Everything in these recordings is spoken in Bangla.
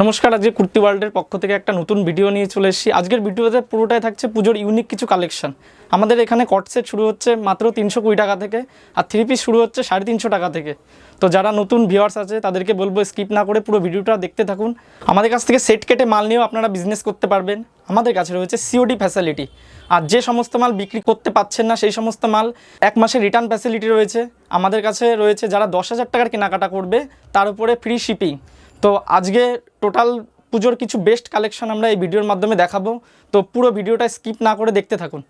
নমস্কার, আজকে কুর্তি ওয়ার্ল্ডের পক্ষ থেকে একটা নতুন ভিডিও নিয়ে চলে এসেছি। আজকের ভিডিওতে পুরোটাই থাকছে পুজোর ইউনিক কিছু কালেকশন আমাদের এখানে কট সেট শুরু হচ্ছে মাত্র তিনশো কুড়ি টাকা থেকে আর থ্রি পিস শুরু হচ্ছে সাড়ে তিনশো টাকা থেকে। তো যারা নতুন ভিউয়ার্স আছে, তাদেরকে বলব স্কিপ না করে পুরো ভিডিওটা দেখতে থাকুন। আমাদের কাছ থেকে সেট কেটে মাল নিয়েও আপনারা বিজনেস করতে পারবেন। আমাদের কাছে রয়েছে সিওডি ফ্যাসিলিটি আর যে সমস্ত মাল বিক্রি করতে পাচ্ছেন না, সেই সমস্ত মাল এক মাসে রিটার্ন ফ্যাসিলিটি রয়েছে। আমাদের কাছে রয়েছে যারা দশ হাজার টাকার কেনাকাটা করবে, তার উপরে ফ্রি শিপিং তো আজকে টোটাল পুজোর কিছু বেস্ট কালেকশন আমরা এই ভিডিওর মাধ্যমে দেখাবো। তো পুরো ভিডিওটা স্কিপ না করে দেখতে থাকুন।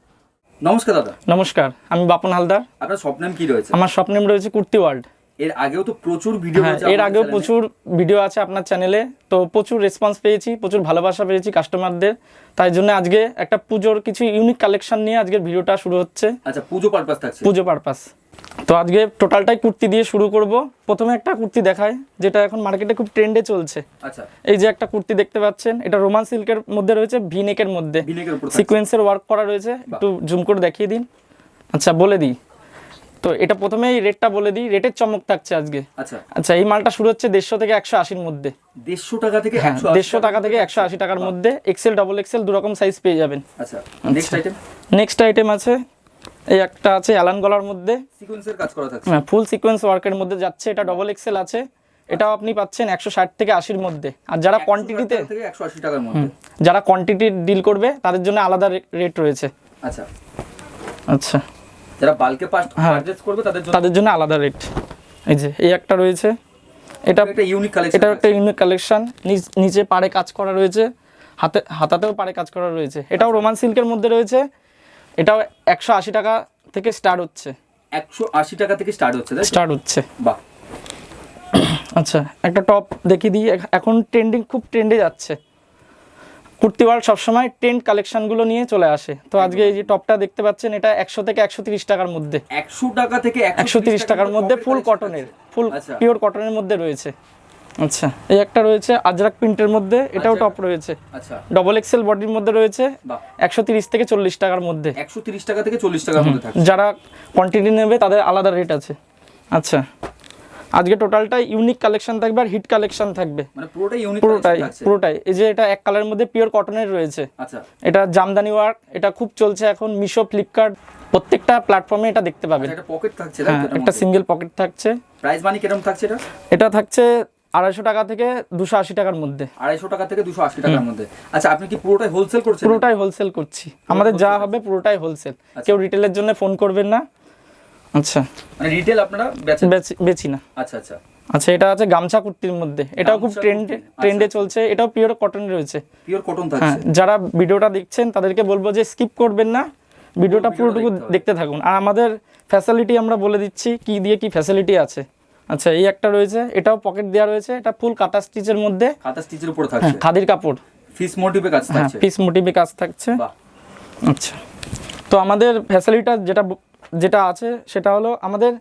নমস্কার দাদা। নমস্কার আমি বাপন হালদার। আপনার স্বপ্নাম কি রয়েছে? আমার স্বপ্নেম রয়েছে কুর্তি ওয়ার্ল্ড। এর আগেও তো প্রচুর ভিডিও হ্যাঁ এর আগেও প্রচুর ভিডিও আছে আপনার চ্যানেলে তো প্রচুর রেসপন্স পেয়েছি প্রচুর ভালোবাসা পেয়েছি কাস্টমারদের তাই জন্য আজকে একটা পুজোর কিছু ইউনিক কালেকশন নিয়ে আজকের ভিডিওটা শুরু হচ্ছে। আচ্ছা পুজো পারপাস থাকছে। পুজো পারপাস তো আজকে টোটালটাই কুর্তি দিয়ে শুরু করব। প্রথমে একটা কুর্তি দেখায় যেটা এখন মার্কেটে খুব ট্রেন্ডে চলছে। আচ্ছা। এই যে একটা কুর্তি দেখতে পাচ্ছেন এটা রোমান সিল্কের মধ্যে রয়েছে ভি নেকের মধ্যে ভিনেকের থাকছে। সিকোয়েন্সের ওয়ার্ক করা রয়েছে একটু জুম করে দেখিয়ে দিন। আচ্ছা বলে দিই। তো এটা প্রথমে এই রেটটা বলে দিই রেটের চমক থাকছে আজকে। আচ্ছা। আচ্ছা এই মালটা শুরু হচ্ছে দেড়শো থেকে একশো আশির মধ্যে। দেড়শো টাকা থেকে হ্যাঁ দেড়শো টাকা থেকে একশো আশি টাকার মধ্যে এক্সেল ডবল এক্সেল দু রকম সাইজ পেয়ে যাবেন। আচ্ছা নেক্সট আইটেম নেক্সট আইটেম আছে এই একটা আছে অ্যালান গলার মধ্যে। সিকোয়েন্সের কাজ করা থাকছে। হ্যাঁ ফুল সিকোয়েন্স ওয়ার্কের মধ্যে যাচ্ছে এটা ডবল এক্সেল আছে। এটাও আপনি পাচ্ছেন একশো ষাট থেকে আশির মধ্যে। আর যারা কোয়ান্টিটিতে টাকার মধ্যে। যারা কোয়ান্টিটি ডিল করবে তাদের জন্য আলাদা রেট রয়েছে। আচ্ছা। আচ্ছা। যারা বালকে হ্যাঁ। পারচেজ করবে তাদের জন্য তাদের জন্য আলাদা রেট এই যে এই একটা রয়েছে। এটা একটা ইউনিক কালেকশন এটা একটা ইউনিক কালেকশন নিচে পাড়ে কাজ করা রয়েছে। হাতে হাতাতেও পাড়ে কাজ করা রয়েছে। এটাও রোমান সিল্কের মধ্যে রয়েছে। এটাও একশো আশি টাকা থেকে স্টার্ট হচ্ছে। একশো আশি টাকা থেকে স্টার্ট হচ্ছে স্টার্ট হচ্ছে। বাহ। আচ্ছা একটা টপ দেখিয়ে দিই। এখন ট্রেন্ডিং খুব ট্রেন্ডে যাচ্ছে। কুর্তি ওয়ার্ল্ড সবসময় ট্রেন্ড কালেকশনগুলো নিয়ে চলে আসে। তো আজকে এই যে টপটা দেখতে পাচ্ছেন এটা একশো থেকে একশো তিরিশ টাকার মধ্যে। একশো টাকা থেকে একশো তিরিশ টাকার মধ্যে ফুল কটনের ফুল। পিওর কটনের মধ্যে রয়েছে। আচ্ছা এই একটা রয়েছে আজরাক প্রিন্টের মধ্যে এটাও টপ রয়েছে। আচ্ছা। ডবল এক্সেল বডির মধ্যে রয়েছে একশো তিরিশ থেকে চল্লিশ টাকার মধ্যে। একশো তিরিশ টাকা থেকে চল্লিশ টাকার মধ্যে যারা কোয়ান্টিটি নেবে তাদের আলাদা রেট আছে। আচ্ছা আজকে টোটালটা ইউনিক কালেকশন থাকবে আর হিট কালেকশন থাকবে। মানে পুরোটাই ইউনিক পুরোটাই পুরোটাই। এই যে এটা এক কালারের মধ্যে পিওর কটনের রয়েছে। আচ্ছা। এটা জামদানি ওয়ার্ক এটা খুব চলছে এখন মিশো ফ্লিপকার্ট প্রত্যেকটা প্ল্যাটফর্মে এটা দেখতে পাবেন আচ্ছা, একটা পকেট থাকছে হ্যাঁ একটা সিঙ্গেল পকেট থাকছে। প্রাইস মানি কীরকম থাকছে এটা? এটা থাকছে আড়াইশো টাকা থেকে দুশো আশি টাকার মধ্যে। আড়াইশো টাকা থেকে দুশো আশি টাকার মধ্যে। আচ্ছা আপনি কি পুরোটাই হোলসেল করছেন? পুরোটাই হোলসেল করছি। আমাদের যা হবে পুরোটাই হোলসেল কেউ রিটেলের জন্য ফোন করবেন না। আচ্ছা। মানে রিটেল আপনারা বেচেন? বেচি- না। আচ্ছা আচ্ছা। আচ্ছা এটা আছে গামছা কুর্তির মধ্যে। এটাও খুব ট্রেন্ডে আচ্ছা। ট্রেন্ডে চলছে। এটাও পিওর কটন রয়েছে। পিওর কটন হ্যাঁ থাকছে। যারা ভিডিওটা দেখছেন তাদেরকে বলব যে স্কিপ করবেন না। ভিডিওটা পুরোটুকু দেখতে থাকুন। আর আমাদের ফ্যাসিলিটি আমরা বলে দিচ্ছি কি দিয়ে কি ফ্যাসিলিটি আছে। আচ্ছা এই একটা রয়েছে এটাও পকেট দেওয়া রয়েছে এটা ফুল কাটা স্টিচের মধ্যে। খাতা স্টিচের উপরে হ্যাঁ থাকছে খাদির কাপড়। ফিস মোটিভে কাজ হ্যাঁ থাকছে। পিস মোটিভে কাজ থাকছে। আচ্ছা তো আমাদের ফ্যাসিলিটা যেটা যেটা আছে সেটা হলো আমাদের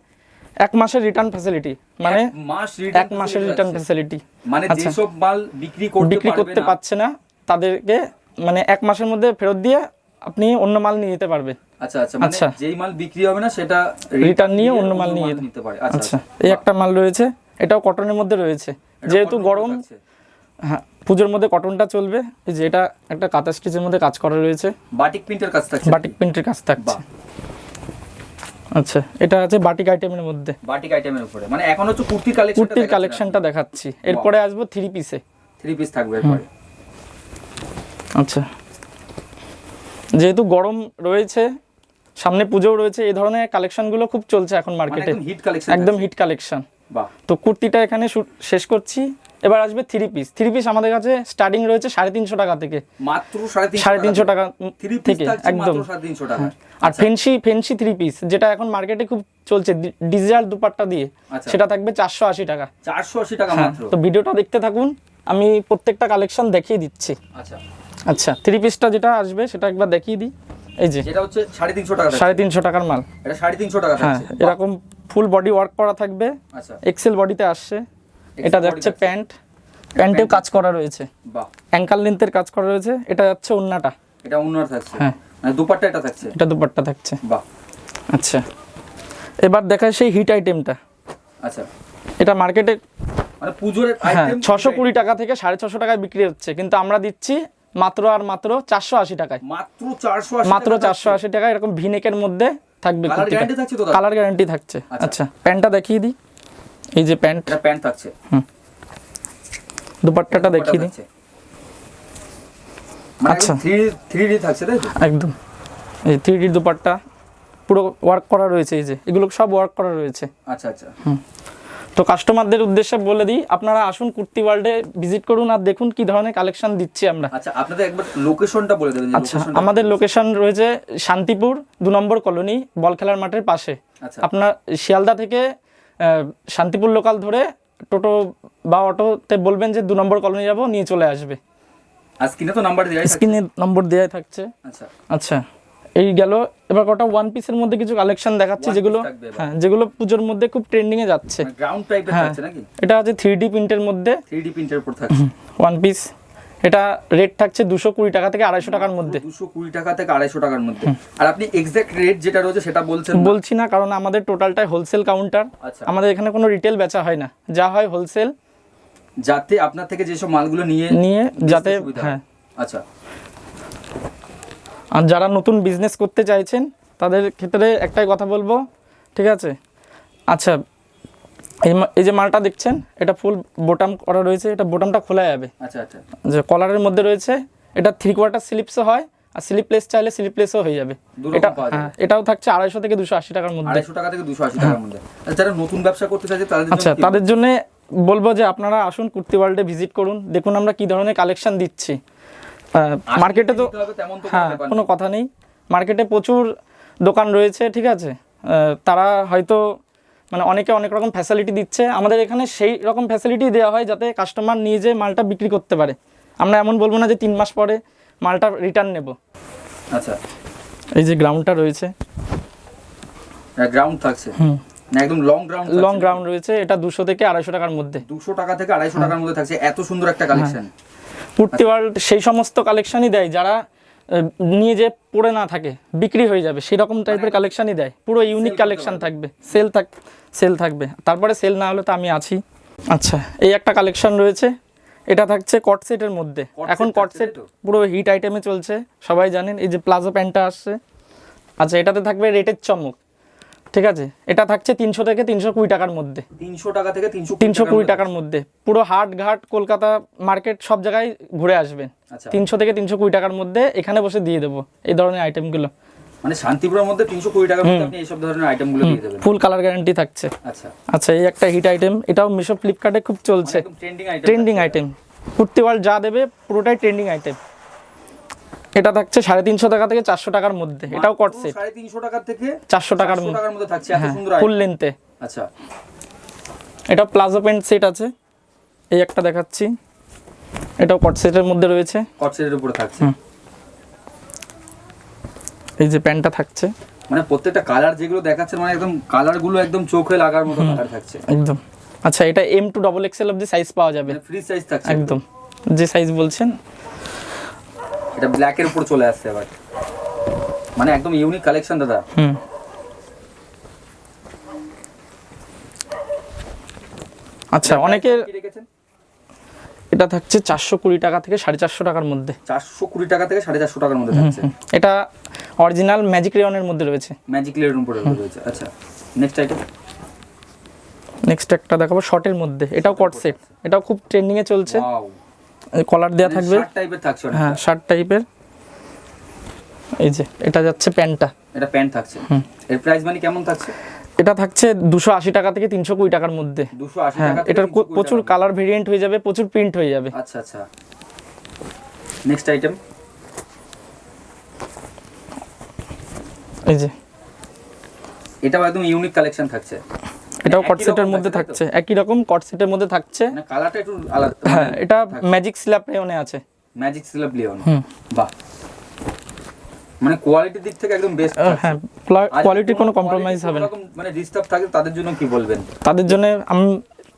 এক মাসের রিটার্ন ফ্যাসিলিটি মানে এক মাস এক মাসের রিটার্ন ফ্যাসিলিটি মানে আচ্ছা। যেসব মাল বিক্রি করতে বিক্রি পারবে করতে পারছে না তাদেরকে মানে এক মাসের মধ্যে ফেরত দিয়ে আপনি অন্য মাল নিয়ে যেতে পারবেন আচ্ছা আচ্ছা মানে আচ্ছা। যেই মাল বিক্রি হবে না সেটা রিটার্ন নিয়ে অন্য মাল নিয়ে যেতে- নিতে পারে। আচ্ছা আচ্ছা এই একটা মাল রয়েছে এটাও কটনের মধ্যে রয়েছে। যেহেতু গরম হ্যাঁ পুজোর মধ্যে কটনটা চলবে যে এটা একটা কাঁথা স্টিচের মধ্যে কাজ করা রয়েছে। বাটিক প্রিন্টের কাজ থাকছে। বাটিক প্রিন্টের কাজ থাকছে। আচ্ছা এটা আছে বাটিক আইটেমের মধ্যে। বাটিক আইটেমের উপরে। মানে এখন হচ্ছে কুর্তির কালেকশন কুর্তির কালেকশনটা দেখাচ্ছি। এরপরে আসব থ্রি পিসে থ্রি পিস থাকবে এরপরে। আচ্ছা। যেহেতু গরম রয়েছে সামনে পুজোও রয়েছে এই ধরনের কালেকশনগুলো খুব চলছে এখন মার্কেটে একদম হিট কালেকশন তো কুর্তিটা এখানে শেষ করছি। এবার আসবে থ্রি পিস থ্রি পিস আমাদের কাছে স্টার্টিং রয়েছে সাড়ে তিনশো টাকা থেকে। মাত্র সাড়ে তিনশো টাকা থেকে। একদম। টাকা। আর ফেন্সি ফেন্সি থ্রি পিস যেটা এখন মার্কেটে খুব চলছে ডিজিটাল দুপাট্টা দিয়ে আচ্ছা। সেটা থাকবে চারশো আশি টাকা। চারশো আশি টাকা হ্যাঁ তো ভিডিওটা দেখতে থাকুন আমি প্রত্যেকটা কালেকশন দেখিয়ে দিচ্ছি। আচ্ছা। আচ্ছা থ্রি পিসটা যেটা আসবে সেটা একবার দেখিয়ে দিই। এই যে এটা হচ্ছে সাড়ে তিনশো টাকা। সাড়ে তিনশো টাকার মাল। এটা সাড়ে তিনশো টাকা হ্যাঁ এরকম ফুল বডি ওয়ার্ক করা থাকবে। আচ্ছা। এক্সেল বডিতে আসছে। এটা যাচ্ছে প্যান্ট। প্যান্টেও কাজ করা রয়েছে। বাহ। অ্যাঙ্কাল লেন্থের কাজ করা রয়েছে। এটা যাচ্ছে ওন্নাটা এটা অন্যর থাকছে। হ্যাঁ। মানে দুপাট্টা এটা থাকছে। এটা দুপাট্টা থাকছে। বাহ। আচ্ছা। এবার দেখায় সেই হিট আইটেমটা আচ্ছা। এটা মার্কেটে মানে পুজোর হ্যাঁ আইটেম ছশো কুড়ি টাকা থেকে সাড়ে ছশো টাকায় বিক্রি হচ্ছে। কিন্তু আমরা দিচ্ছি মাত্র আর মাত্র চারশো আশি টাকায়। মাত্র চারশো মাত্র চারশো আশি টাকা এরকম ভিনেকের মধ্যে থাকবে কালার গ্যারান্টি থাকছে থাকছে। আচ্ছা। প্যান্টটা দেখিয়ে দিই। এই যে প্যান্ট। প্যান্ট থাকছে। দুপাট্টাটা দেখিয়ে দিই। মানে আচ্ছা। থ্রি ডি থাকছে তাই একদম। এই থ্রি ডি দুপাট্টা পুরো ওয়ার্ক করা রয়েছে এই যে। এগুলো সব ওয়ার্ক করা রয়েছে। আচ্ছা আচ্ছা। তো কাস্টমারদের উদ্দেশ্যে বলে দিই আপনারা আসুন কুর্তি ওয়ার্ল্ডে ভিজিট করুন আর দেখুন কি ধরনের কালেকশন দিচ্ছি আমরা। আচ্ছা আপনাদের একবার লোকেশনটা বলে দেবেন আচ্ছা আমাদের লোকেশন রয়েছে শান্তিপুর দু নম্বর কলোনি বল খেলার মাঠের পাশে। আচ্ছা। আপনার শিয়ালদা থেকে শান্তিপুর লোকাল ধরে টোটো বা অটোতে বলবেন যে দু নম্বর কলোনি যাব নিয়ে চলে আসবে। স্ক্রিনে তো নাম্বার দেওয়া স্ক্রিনে নম্বর দেওয়া থাকছে। আচ্ছা। আচ্ছা। এই গেল। এবার কটা ওয়ান পিসের মধ্যে কিছু কালেকশন দেখাচ্ছি যেগুলো হ্যাঁ যেগুলো পুজোর মধ্যে খুব ট্রেন্ডিং এ যাচ্ছে। গ্রাউন্ড টাইপের। থাকছে নাকি? এটা আছে থ্রি ডি প্রিন্টের মধ্যে। থ্রি ডি প্রিন্টের উপর থাকছে। ওয়ান পিস এটা রেট থাকছে দুশো কুড়ি টাকা থেকে আড়াইশো টাকার মধ্যে। দুশো কুড়ি টাকা থেকে আড়াইশো টাকার মধ্যে। আর আপনি এক্সাক্ট রেট যেটা রয়েছে সেটা বলছেন? বলছি না কারণ আমাদের টোটালটাই হোলসেল কাউন্টার আচ্ছা। আমাদের এখানে কোনো রিটেল বেচা হয় না। যা হয় হোলসেল যাতে আপনার থেকে যেসব মালগুলো নিয়ে নিয়ে যাতে হ্যাঁ। আচ্ছা। আর যারা নতুন বিজনেস করতে চাইছেন তাদের ক্ষেত্রে একটাই কথা বলব ঠিক আছে? আচ্ছা এই এই যে মালটা দেখছেন এটা ফুল বোটাম করা রয়েছে এটা বোটামটা খোলা যাবে। আচ্ছা আচ্ছা। যে কলারের মধ্যে রয়েছে এটা থ্রি কোয়ার্টার স্লিপসও হয় আর স্লিপলেস চাইলে স্লিপলেসও হয়ে যাবে। এটা। হ্যাঁ এটাও থাকছে আড়াইশো থেকে দুশো আশি টাকার মধ্যে। আড়াইশো টাকা থেকে দুশো আশি টাকার মধ্যে। যারা নতুন ব্যবসা করতে চাইছে তাদের আচ্ছা তাদের জন্য বলব যে আপনারা আসুন কুর্তি ওয়ার্ল্ডে ভিজিট করুন দেখুন আমরা কি ধরনের কালেকশন দিচ্ছি। মার্কেটে তো হ্যাঁ কোনো কথা নেই। মার্কেটে প্রচুর দোকান রয়েছে ঠিক আছে? তারা হয়তো মানে অনেকে অনেক রকম ফ্যাসিলিটি দিচ্ছে। আমাদের এখানে সেই রকম ফ্যাসিলিটি দেওয়া হয় যাতে কাস্টমার নিয়ে যে মালটা বিক্রি করতে পারে। আমরা এমন বলব না যে তিন মাস পরে মালটা রিটার্ন নেব। আচ্ছা। এই যে গ্রাউন্ডটা রয়েছে। গ্রাউন্ড থাকছে। হুম। একদম লং গ্রাউন্ড লং গ্রাউন্ড রয়েছে এটা দুশো থেকে আড়াইশো টাকার মধ্যে। দুশো টাকা থেকে আড়াইশো টাকার মধ্যে থাকছে। এত সুন্দর একটা কালেকশন কুর্তি ওয়ার্ল্ড সেই সমস্ত কালেকশনই দেয় যারা নিয়ে যে পড়ে না থাকে বিক্রি হয়ে যাবে সেই রকম টাইপের কালেকশনই দেয়। পুরো ইউনিক কালেকশন থাকবে। সেল থাক সেল থাকবে। তারপরে সেল না হলে তো আমি আছি। আচ্ছা এই একটা কালেকশন রয়েছে। এটা থাকছে কট সেটের মধ্যে। এখন কট সেট পুরো হিট আইটেমে চলছে। সবাই জানেন এই যে প্লাজো প্যান্টটা আসছে। আচ্ছা এটাতে থাকবে রেটের চমক। ঠিক আছে? এটা থাকছে তিনশো থেকে তিনশো কুড়ি টাকার মধ্যে। তিনশো টাকা থেকে তিনশো তিনশো কুড়ি টাকার মধ্যে। পুরো হাট ঘাট কলকাতা মার্কেট সব জায়গায় ঘুরে আসবেন আচ্ছা। তিনশো থেকে তিনশো কুড়ি টাকার মধ্যে এখানে বসে দিয়ে দেবো এই ধরনের আইটেমগুলো মানে শান্তিপুরের মধ্যে তিনশো কুড়ি টাকার মধ্যে আপনি এইসব ধরনের আইটেমগুলো দিয়ে দেবেন। ফুল কালার গ্যারান্টি থাকছে। আচ্ছা। আচ্ছা এই একটা হিট আইটেম এটাও মিশো ফ্লিপকার্টে খুব চলছে। Trending item trending item kurti যা দেবে পুরোটাই ট্রেন্ডিং আইটেম এটা থাকছে সাড়ে তিনশো টাকা থেকে চারশো টাকার মধ্যে। এটাও কট সেট সাড়ে তিনশো টাকা থেকে চারশো টাকার মধ্যে থাকছে এত হ্যাঁ ফুল লেন্থে আচ্ছা। এটা প্লাজো প্যান্ট সেট আছে। এই একটা দেখাচ্ছি। এটাও কট সেটের মধ্যে রয়েছে। কটসেটের উপরে থাকছে। এই যে প্যান্টটা থাকছে। মানে প্রত্যেকটা কালার যেগুলো দেখাচ্ছে মানে একদম কালারগুলো একদম চোখে লাগার মতো কালার থাকছে। একদম। আচ্ছা এটা এম টু ডবল এক্সেল অব্দি সাইজ পাওয়া যাবে। মানে ফ্রি সাইজ থাকছে। একদম। যে সাইজ বলছেন এটা ব্ল্যাক এর উপর চলে আসছে এবার। মানে একদম ইউনিক কালেকশন দাদা। হুম। আচ্ছা অনেকে এটা থাকছে চারশো কুড়ি টাকা থেকে সাড়ে চারশো টাকার মধ্যে। চারশো কুড়ি টাকা থেকে সাড়ে চারশো টাকার মধ্যে থাকছে। এটা অরিজিনাল ম্যাজিক রেয়নের মধ্যে রয়েছে। ম্যাজিক লেয়ারের উপরে রয়েছে। আচ্ছা নেক্সট আইটেম নেক্সট একটা দেখাবো শর্টের মধ্যে। এটাও কট সেট এটাও খুব ট্রেন্ডিংয়ে চলছে। কলার দেওয়া থাকবে। শার্ট টাইপের থাকছে হ্যাঁ শার্ট টাইপের এই যে এটা যাচ্ছে প্যান্টটা। এটা প্যান্ট থাকছে। এর প্রাইস মানে কেমন থাকছে? এটা থাকছে দুশো আশি টাকা থেকে তিনশো কুড়ি টাকার মধ্যে। দুশো আশি হ্যাঁ টাকা এটার প্রচুর কালার ভেরিয়েন্ট হয়ে যাবে প্রচুর প্রিন্ট হয়ে যাবে। আচ্ছা আচ্ছা। নেক্সট আইটেম এই যে। এটা একদম ইউনিক কালেকশন থাকছে। এটাও একই কট সেটের মধ্যে থাকছে, একই রকম কট সেটের মধ্যে থাকছে। মানে কালারটা একটু আলাদা হ্যাঁ এটা ম্যাজিক স্ল্যাব রেয়নে আছে। ম্যাজিক লিওন হুম। বাহ। মানে কোয়ালিটির দিক থেকে একদম বেস্ট হ্যাঁ কোয়ালিটির কোনো কম্প্রোমাইজ হবে না। মানে ডিস্টার্ব থাকে তাদের জন্য কি বলবেন? তাদের জন্য আমি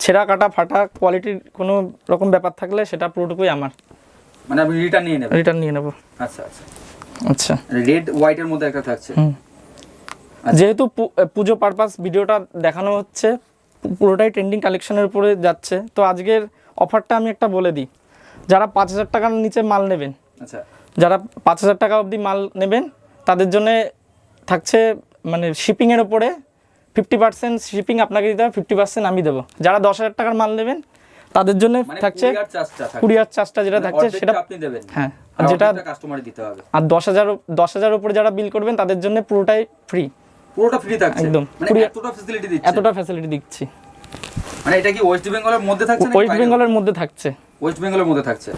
ছেঁড়া কাটা ফাটা কোয়ালিটির কোনো রকম ব্যাপার থাকলে সেটা পুরোটুকুই আমার। মানে আমি রিটার্ন নিয়ে নেবেন রিটার্ন নিয়ে নেব। আচ্ছা আচ্ছা। আচ্ছা। রেড হোয়াইটের মধ্যে একটা থাকছে। হুম। আচ্ছা। যেহেতু পু- পুজো পারপাস ভিডিওটা দেখানো হচ্ছে পুরোটাই ট্রেন্ডিং কালেকশনের উপরে যাচ্ছে। তো আজকের অফারটা আমি একটা বলে দিই। যারা পাঁচ হাজার টাকার নিচে মাল নেবেন আচ্ছা। যারা পাঁচ হাজার টাকা অবধি মাল নেবেন তাদের জন্য থাকছে মানে শিপিংয়ের ওপরে ফিফটি পার্সেন্ট শিপিং আপনাকে দিতে হবে ফিফটি পার্সেন্ট আমি দেবো। যারা দশ হাজার টাকার মাল নেবেন তাদের জন্য মানে থাকছে কুরিয়ার চার্জটা যেটা থাকছে সেটা আপনি দেবেন। হ্যাঁ আর যেটা কাস্টমারে দিতে হবে। আর দশ হাজার দশ হাজার উপরে যারা বিল করবেন তাদের জন্য পুরোটাই ফ্রি পুরোটা ফ্রি থাকছে। একদম। মানে এতটা ফ্যাসিলিটি দিচ্ছে। এতটা ফ্যাসিলিটি দিচ্ছি। মানে এটা কি ওয়েস্ট বেঙ্গলের মধ্যে থাকছে ওয়েস্ট বেঙ্গলের মধ্যে থাকছে। ওয়েস্ট বেঙ্গলের মধ্যে থাকছে।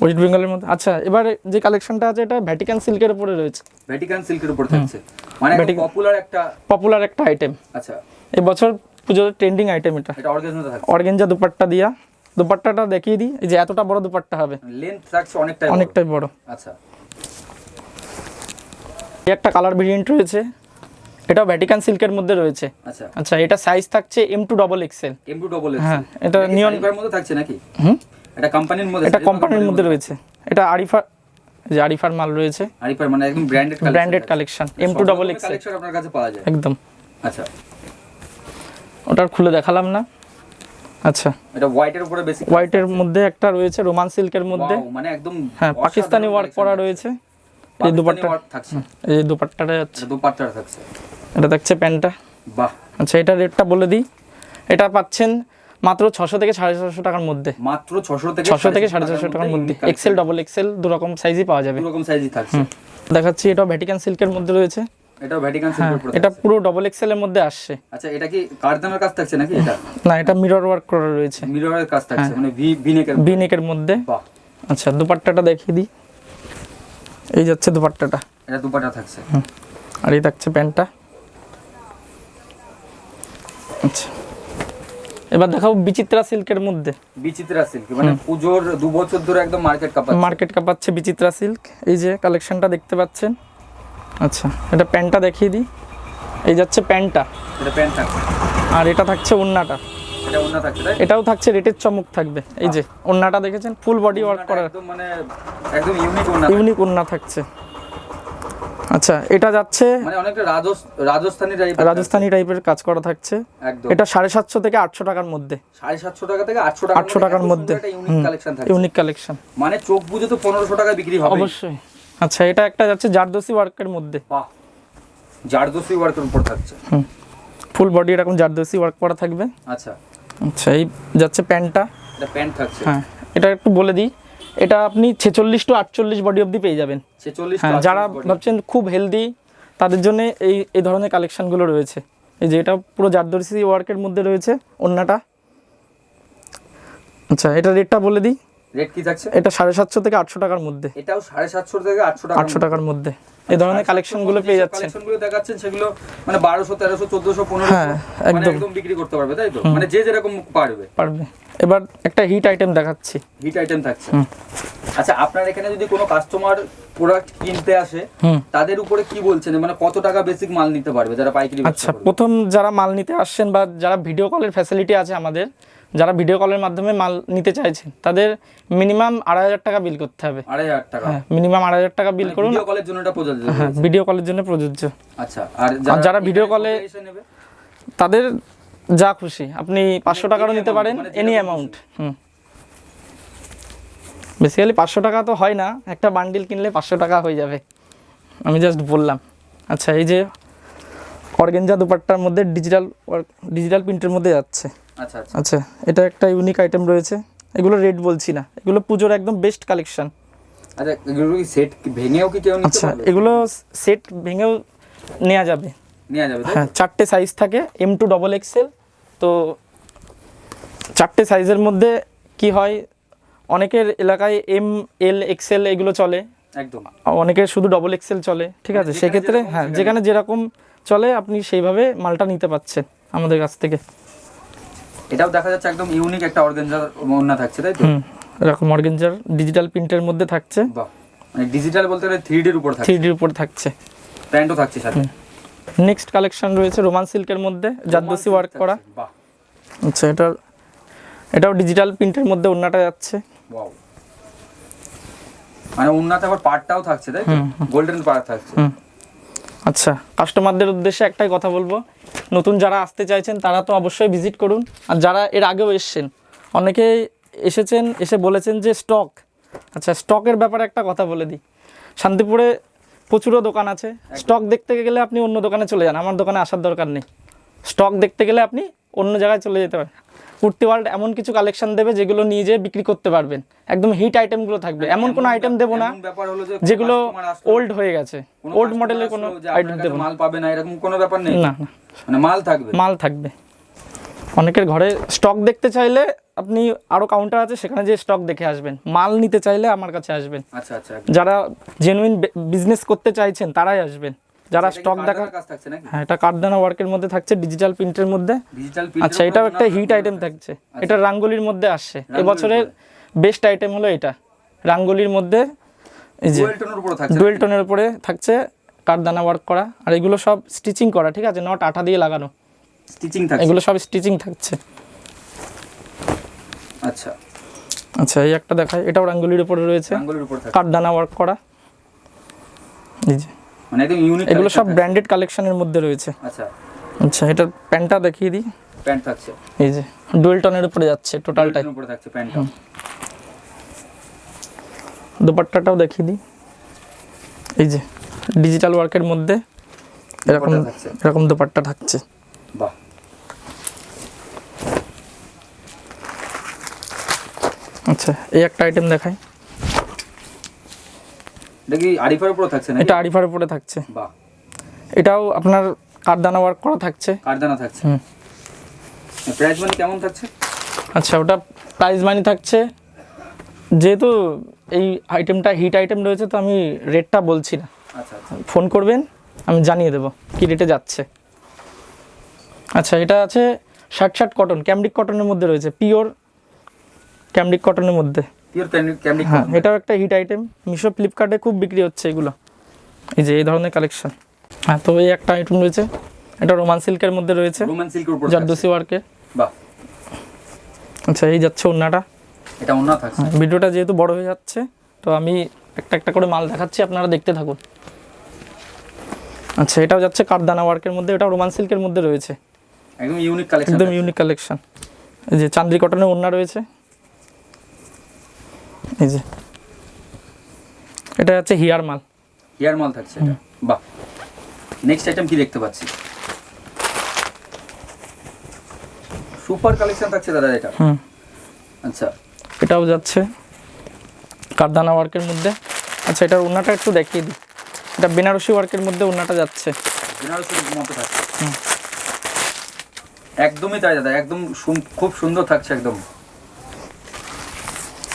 ওয়েস্ট বেঙ্গলের মধ্যে আচ্ছা এবার যে কালেকশনটা আছে এটা ভ্যাটিকান সিল্কের উপরে রয়েছে। ভ্যাটিকান সিল্কের উপর থাকছে। মানে পপুলার একটা পপুলার একটা আইটেম আচ্ছা। এই বছর পুজোর ট্রেন্ডিং আইটেম এটা। এটা অর্গানাইজ থাকছে। অর্গেঞ্জা দুপাট্টা দিয়া। দুপাট্টাটা দেখিয়ে দিই এই যে এতটা বড় দুপাট্টা হবে। লেন্থ থাকছে অনেকটাই বড়। অনেকটাই বড়। আচ্ছা। একটা কালার ভেরিয়েন্ট রয়েছে। এটা ভ্যাটিকান সিল্কের মধ্যে রয়েছে। আচ্ছা। আচ্ছা এটা সাইজ থাকছে M to double XL M to double হ্যাঁ, এটা নিয়ন মধ্যে থাকছে নাকি? হুম? এটা কোম্পানির মধ্যে এটা কোম্পানির মধ্যে রয়েছে। এটা আরিফার এই যে আরিফার মাল রয়েছে। আরিফার মানে একদম branded collection branded collection M to double collection আপনার কাছে পাওয়া যায়। একদম। আচ্ছা। ওটার খুলে দেখালাম না। আচ্ছা। এটা হোয়াইটের উপরে বেশি হোয়াইটের মধ্যে একটা রয়েছে রোমান সিল্কের মধ্যে। মানে একদম হ্যাঁ পাকিস্তানি ওয়ার্ক করা রয়েছে। এই দুপাট্টা থাকছে। এই দুপাট্টাটা এটা থাকছে এটা প্যান্টটা। বাহ। আচ্ছা এটা রেটটা বলে দিই। এটা পাচ্ছেন মাত্র ছশো থেকে সাড়ে ছশো টাকার মধ্যে। মাত্র 600 থেকে ছশো থেকে সাড়ে ছশো টাকার মধ্যে। এক্সেল ডবল এক্সেল দু রকম সাইজই পাওয়া যাবে। দু রকম সাইজই থাকছে দেখাচ্ছি এটা ভ্যাটিকান সিল্কের মধ্যে রয়েছে। এটা ভ্যাটিকান সিল্কের এটা পুরো ডবল এক্সেলের মধ্যে আসছে। আচ্ছা এটা কি কাজ থাকছে নাকি এটা? না এটা মিরর ওয়ার্ক করা রয়েছে। মিররের কাজ থাকছে হ্যাঁ। মানে ভি ভি নেকের বি নেকের মধ্যে। বাহ। আচ্ছা দুপাট্টাটা দেখিয়ে দিই। এই যাচ্ছে দুপাট্টাটা। এটা দুপাট্টা থাকছে। আর এই থাকছে প্যান্টটা। আচ্ছা। এবার দেখাবো বিচিত্রা সিল্কের মধ্যে। বিচিত্রা সিল্ক মানে পুজোর দু বছর ধরে একদম মার্কেট কাপাচ্ছে। মার্কেট কাপাচ্ছে বিচিত্রা সিল্ক। এই যে কালেকশনটা দেখতে পাচ্ছেন। আচ্ছা এটা প্যান্টটা দেখিয়ে দিই। এই যাচ্ছে প্যান্টটা। এটা প্যান্ট আর এটা থাকছে ওন্নাটা এটা অন্য থাকছে তাই? এটাও থাকছে রেটের চমক থাকবে। এই যে ওন্নাটা দেখেছেন? ফুল বডি ওয়ার্ক ওড়নাটা করা একদম মানে একদম ইউনিক ওড়না ইউনিক ওন্না থাকছে। আচ্ছা এটা যাচ্ছে মানে অনেকটা রাজস- রাজস্থানি টাইপ রাজস্থানি টাইপের কাজ করা থাকছে। এটা সাড়ে সাতশো থেকে আটশো টাকার মধ্যে। সাড়ে সাতশো টাকা থেকে আটশো টাকা 800 টাকার মধ্যে। ইউনিক কালেকশন মানে চোখ বুঝে তো পনেরোশো টাকা বিক্রি হবে। অবশ্যই। আচ্ছা এটা একটা যাচ্ছে জারদোসি ওয়ার্কের মধ্যে। জারদোসি ওয়ার্কের উপর থাকছে। ফুল বডি এরকম জারদোসি ওয়ার্ক করা থাকবে। আচ্ছা। আচ্ছা এই যাচ্ছে প্যান্টটা। প্যান্ট থাকছে। হ্যাঁ এটা একটু বলে দিই। এটা আপনি ছেচল্লিশ টু আটচল্লিশ বডি অবধি পেয়ে যাবেন। হ্যাঁ যারা ভাবছেন খুব হেলদি তাদের জন্য এই এই ধরনের কালেকশনগুলো রয়েছে। এই যে এটা পুরো জারদর্শি ওয়ার্কের মধ্যে রয়েছে অন্যটা আচ্ছা এটা রেটটা বলে দিই। রেট কি থাকছে এটা সাড়ে সাতশো থেকে আটশো টাকার মধ্যে। এটাও সাড়ে সাতশো থেকে আটশো টাকা আটশো টাকার মধ্যে। এই ধরনের কালেকশনগুলো পেয়ে যাচ্ছেন। কালেকশনগুলো দেখাচ্ছেন সেগুলো মানে বারোশো তেরোশো চোদ্দশো পনেরোশো হ্যাঁ, মানে একদম। বিক্রি করতে পারবে তাই তো? মানে যে যেরকম পারবে। পারবে। এবার একটা হিট আইটেম দেখাচ্ছি। হিট আইটেম থাকছে। আচ্ছা আপনার এখানে যদি কোনো কাস্টমার প্রোডাক্ট কিনতে আসে তাদের উপরে কি বলছেন? মানে কত টাকা বেসিক মাল নিতে পারবে যারা পাইকারি আচ্ছা প্রথম যারা মাল নিতে আসছেন বা যারা ভিডিও কলের ফ্যাসিলিটি আছে আমাদের যারা ভিডিও কলের মাধ্যমে মাল নিতে চাইছেন তাদের মিনিমাম আড়াই হাজার টাকা বিল করতে হবে। আড়াই হাজার টাকা? হ্যাঁ মিনিমাম আড়াই হাজার টাকা বিল করুন। ভিডিও কলের জন্য এটা প্রযোজ্য? হ্যাঁ ভিডিও কলের জন্য প্রযোজ্য। আচ্ছা আর যারা ভিডিও নেবে? তাদের যা খুশি আপনি পাঁচশো টাকারও নিতে পারেন মানে এনি অ্যামাউন্ট হুম। বেসিক্যালি পাঁচশো টাকা তো হয় না একটা বান্ডিল কিনলে পাঁচশো টাকা হয়ে যাবে। আমি জাস্ট বললাম। আচ্ছা এই যে অর্গেঞ্জা দুপাট্টার মধ্যে ডিজিটাল ডিজিটাল প্রিন্টের মধ্যে যাচ্ছে। আচ্ছা আচ্ছা। আচ্ছা এটা একটা ইউনিক আইটেম রয়েছে। এগুলো রেট বলছি না। এগুলো পুজোর একদম বেস্ট কালেকশন আচ্ছা এগুলো কি সেট ভেঙেও কি কেউ আচ্ছা এগুলো সেট ভেঙেও নেওয়া যাবে। নেওয়া যাবে হ্যাঁ চারটে সাইজ থাকে এম টু ডবল এক্সেল তো চারটে সাইজের মধ্যে কি হয় অনেকের এলাকায় এম এল এক্সেল এগুলো চলে। একদম। অনেকের শুধু ডবল এক্সেল চলে। ঠিক আছে সেক্ষেত্রে হ্যাঁ যেখানে যেরকম চলে আপনি সেইভাবে মালটা নিতে পারছেন আমাদের কাছ থেকে। এটাও দেখা যাচ্ছে একদম ইউনিক একটা অর্গানজার ওড়না থাকছে তাই তো? এরকম অর্গেঞ্জার ডিজিটাল প্রিন্টের মধ্যে থাকছে। বাহ মানে ডিজিটাল বলতে গেলে থ্রি ডির উপর থ্রি থাকছে ডির উপর থাকছে। প্যান্টও থাকছে সাথে। নেক্সট কালেকশন রয়েছে রোমান সিল্কের মধ্যে জাদ্দসি ওয়ার্ক করা। বাহ। আচ্ছা এটা এটাও ডিজিটাল প্রিন্টের মধ্যে ওড়নাটা যাচ্ছে। ওয়াও মানে ওড়নাতে আবার পার্টটাও থাকছে তাই তো? গোল্ডেন পার্ট থাকছে। আচ্ছা কাস্টমারদের উদ্দেশ্যে একটাই কথা বলব। নতুন যারা আসতে চাইছেন তারা তো অবশ্যই ভিজিট করুন। আর যারা এর আগেও এসছেন অনেকে এসেছেন এসে বলেছেন যে স্টক আচ্ছা স্টকের ব্যাপারে একটা কথা বলে দিই। শান্তিপুরে প্রচুরও দোকান আছে। স্টক দেখতে গেলে আপনি অন্য দোকানে চলে যান। আমার দোকানে আসার দরকার নেই। স্টক দেখতে গেলে আপনি অন্য জায়গায় চলে যেতে পারেন কুর্তি ওয়ার্ল্ড এমন কিছু কালেকশন দেবে যেগুলো নিয়ে যেয়ে বিক্রি করতে পারবেন। একদম হিট আইটেমগুলো থাকবে। এমন কোনো আইটেম দেবো না যেগুলো ওল্ড হয়ে গেছে। ওল্ড মডেলের কোনো আইটেম দেবো মাল পাবে না এরকম কোনো ব্যাপার নেই? না মানে মাল থাকবে? মাল থাকবে। অনেকের ঘরে স্টক দেখতে চাইলে আপনি আরও কাউন্টার আছে সেখানে যে স্টক দেখে আসবেন। মাল নিতে চাইলে আমার কাছে আসবেন। আচ্ছা আচ্ছা। যারা জেনুইন বিজনেস করতে চাইছেন তারাই আসবেন। যারা স্টক দেখা থাকছে নাকি? হ্যাঁ এটা কাঠদানা ওয়ার্কের মধ্যে থাকছে ডিজিটাল প্রিন্টের মধ্যে। আচ্ছা এটাও একটা হিট আইটেম থাকছে। এটা রাঙ্গলির মধ্যে আসছে। এবছরের বেস্ট আইটেম হলো এটা। রাঙ্গলির মধ্যে এই যে ডুয়েল টোনের উপরে থাকছে। কাঠদানা ওয়ার্ক করা। আর এগুলো সব স্টিচিং করা ঠিক আছে? নট আঠা দিয়ে লাগানো। স্টিচিং থাকছে। এগুলো সব স্টিচিং থাকছে। আচ্ছা। আচ্ছা এই একটা দেখায় এটাও রাঙ্গুলির উপরে রয়েছে। কাঠদানা ওয়ার্ক করা। এই যে। মানে একদম ইউনিক এগুলো সব ব্র্যান্ডেড কালেকশনের মধ্যে রয়েছে। আচ্ছা। আচ্ছা এটার প্যান্টটা দেখিয়ে দিই। প্যান্ট থাকছে। এই যে ডুয়েল টনের উপরে যাচ্ছে টোটালটাই উপরে থাকছে প্যান্টটা। দোপাট্টাটাও দেখিয়ে দিই। এই যে ডিজিটাল ওয়ার্কের মধ্যে এরকম এরকম দোপাট্টা থাকছে। বাহ। আচ্ছা এই একটা আইটেম দেখাই। দেখি আরিফার উপরে থাকছে না এটা আরিফার উপরে থাকছে। বাহ। এটাও আপনার কাঠদানা ওয়ার্ক করা থাকছে। কারদানা থাকছে। হুম। প্রাইস মানে কেমন থাকছে? আচ্ছা ওটা প্রাইস মানি থাকছে। যেহেতু এই আইটেমটা হিট আইটেম রয়েছে তো আমি রেটটা বলছি না। আচ্ছা আচ্ছা। ফোন করবেন আমি জানিয়ে দেবো কী রেটে যাচ্ছে। আচ্ছা এটা আছে শার্ট শার্ট কটন ক্যামডিক কটনের মধ্যে রয়েছে পিওর ক্যামডিক কটনের মধ্যে। পিওর ক্যান্ডি হ্যাঁ এটাও একটা হিট আইটেম মিশো ফ্লিপকার্টে খুব বিক্রি হচ্ছে এগুলো। এই যে এই ধরনের কালেকশন হ্যাঁ তো এই একটা আইটেম রয়েছে। এটা রোমান সিল্কের মধ্যে রয়েছে। রোমান সিল্কের উপরে জারদোসি ওয়ার্কের বাহ। আচ্ছা এই যাচ্ছে ওন্নাটা এটা অন্য থাকছে। হ্যাঁ, ভিডিওটা যেহেতু বড় হয়ে যাচ্ছে তো আমি একটা একটা করে মাল দেখাচ্ছি আপনারা দেখতে থাকুন। আচ্ছা এটাও যাচ্ছে কাঠদানা ওয়ার্কের মধ্যে। এটা রোমান সিল্কের মধ্যে রয়েছে। একদম ইউনিক কালেকশন একদম ইউনিক কালেকশন এই যে চান্দ্রি কটনের ওন্না রয়েছে। এই যে। এটা হচ্ছে হিয়ার মাল। হেয়ার মাল থাকছে এটা। বাহ। নেক্সট আইটেম কি দেখতে পাচ্ছি? সুপার কালেকশন থাকছে দাদা এটা। হুম। আচ্ছা। এটাও যাচ্ছে কাঠদানা ওয়ার্কের মধ্যে। আচ্ছা এটার ওন্নাটা একটু দেখিয়ে দিই। এটা বেনারসি ওয়ার্কের মধ্যে ওন্নাটা যাচ্ছে। বেনারসির মতো থাকছে। একদমই তাই দাদা একদম খুব সুন্দর থাকছে একদম।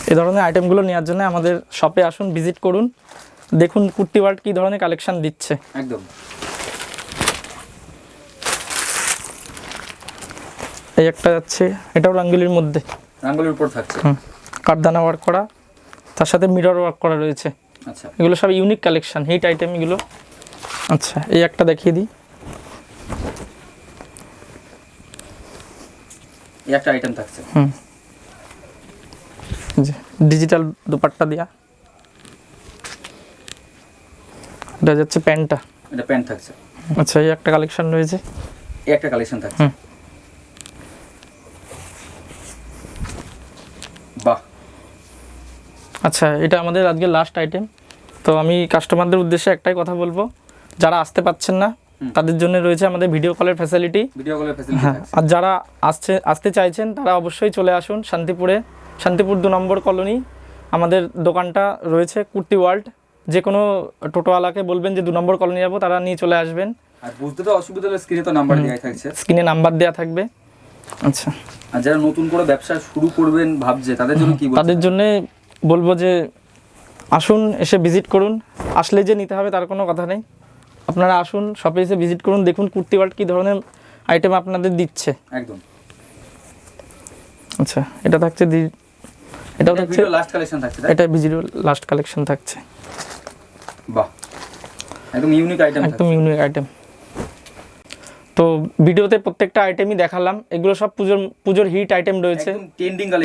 এই ধরনের আইটেমগুলো নেওয়ার জন্য আমাদের শপে আসুন ভিজিট করুন। দেখুন কুর্তি ওয়ার্ল্ড কী ধরনের কালেকশন দিচ্ছে। একদম। এই একটা যাচ্ছে এটাও রাঙ্গুলির মধ্যে। রাঙ্গুলির উপর থাকছে। হুম। কাঠদানা ওয়ার্ক করা তার সাথে মিরর ওয়ার্ক করা রয়েছে। আচ্ছা। এগুলো সব ইউনিক কালেকশন হিট আইটেম এগুলো। আচ্ছা এই একটা দেখিয়ে দিই। এই একটা আইটেম থাকছে। হুম। ডিজিটাল দুপাট্টা দেওয়া এটা যাচ্ছে প্যান্টটা। এটা প্যান্ট থাকছে। আচ্ছা এই একটা কালেকশন রয়েছে। এই একটা কালেকশন থাকছে। বাহ। আচ্ছা এটা আমাদের আজকে লাস্ট আইটেম তো আমি কাস্টমারদের উদ্দেশ্যে একটাই কথা বলব। যারা আসতে পাচ্ছেন না তাদের জন্য রয়েছে আমাদের ভিডিও কলের ফ্যাসিলিটি ভিডিও কলের ফ্যাসিলিটি আর যারা আসছে আসতে চাইছেন তারা অবশ্যই চলে আসুন শান্তিপুরে। শান্তিপুর দু নম্বর কলোনি। আমাদের দোকানটা রয়েছে কুর্তি ওয়ার্ল্ড। যে কোনো টোটোওয়ালাকে বলবেন যে দু নম্বর কলোনি যাব তারা নিয়ে চলে আসবেন। আর বুঝতে তো অসুবিধা হলে স্ক্রিনে তো নাম্বার দেওয়া থাকছে। স্ক্রিনে নাম্বার দেওয়া থাকবে। আচ্ছা। আর যারা নতুন করে ব্যবসা শুরু করবেন ভাবছে তাদের জন্য কি তাদের জন্যে বলব যে আসুন এসে ভিজিট করুন। আসলে যে নিতে হবে তার কোনো কথা নেই। আপনারা আসুন শপে এসে ভিজিট করুন দেখুন কুর্তি ওয়ার্ল্ড কী ধরনের আইটেম আপনাদের দিচ্ছে। একদম। আচ্ছা এটা থাকছে থাকছে ভিডিও লাস্ট কালেকশন থাকছে এটা ভিজিটর লাস্ট কালেকশন থাকছে। বাহ। একদম ইউনিক আইটেম একদম ইউনিক আইটেম তো ভিডিওতে প্রত্যেকটা আইটেমই দেখালাম। এগুলো সব পুজোর পুজোর হিট আইটেম রয়েছে।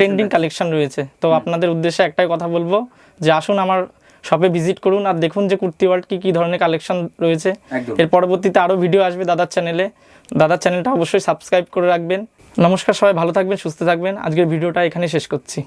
ট্রেন্ডিং কালেকশন রয়েছে। তো আপনাদের উদ্দেশ্যে একটাই কথা বলব যে আসুন আমার শপে ভিজিট করুন আর দেখুন যে কুর্তি ওয়ার্ল্ড কী কী ধরনের কালেকশন রয়েছে। এর পরবর্তীতে আরও ভিডিও আসবে দাদার চ্যানেলে দাদার চ্যানেলটা অবশ্যই সাবস্ক্রাইব করে রাখবেন। নমস্কার সবাই ভালো থাকবেন সুস্থ থাকবেন। আজকের ভিডিওটা এখানে শেষ করছি।